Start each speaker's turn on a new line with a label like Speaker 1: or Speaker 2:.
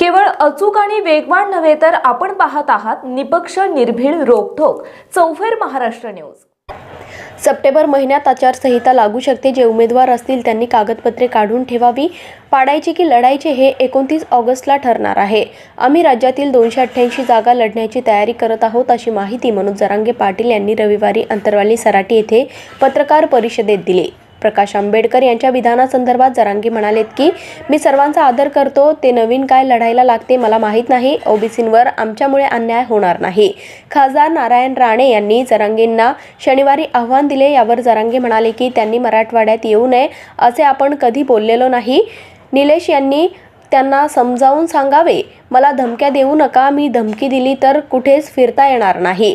Speaker 1: केवळ अचूक आणि वेगवान नव्हे तर आपण पाहत आहात निपक्ष निर्भीड रोखोक चौफेर महाराष्ट्र न्यूज.
Speaker 2: सप्टेंबर महिन्यात आचारसंहिता लागू शकते जे उमेदवार असतील त्यांनी कागदपत्रे काढून ठेवावी. पाडायची की लढायचे हे एकोणतीस ऑगस्टला ठरणार आहे. आम्ही राज्यातील दोनशे अठ्ठ्याऐंशी जागा लढण्याची तयारी करत आहोत अशी माहिती मनोज जरांगे पाटील यांनी रविवारी अंतरवाली सराटी येथे पत्रकार परिषदेत दिली. प्रकाश आंबेडकर यांच्या विधानासंदर्भात जरांगी म्हणालेत की मी सर्वांचा आदर करतो ते नवीन काय लढायला लागते मला माहीत नाही ओबीसींवर आमच्यामुळे अन्याय होणार नाही. खासदार नारायण राणे यांनी जरांगेंना शनिवारी आव्हान दिले यावर जरांगे म्हणाले की त्यांनी मराठवाड्यात येऊ नये असे आपण कधी बोललेलो नाही. निलेश यांनी त्यांना समजावून सांगावे मला धमक्या देऊ नका मी धमकी दिली तर कुठेच फिरता येणार नाही.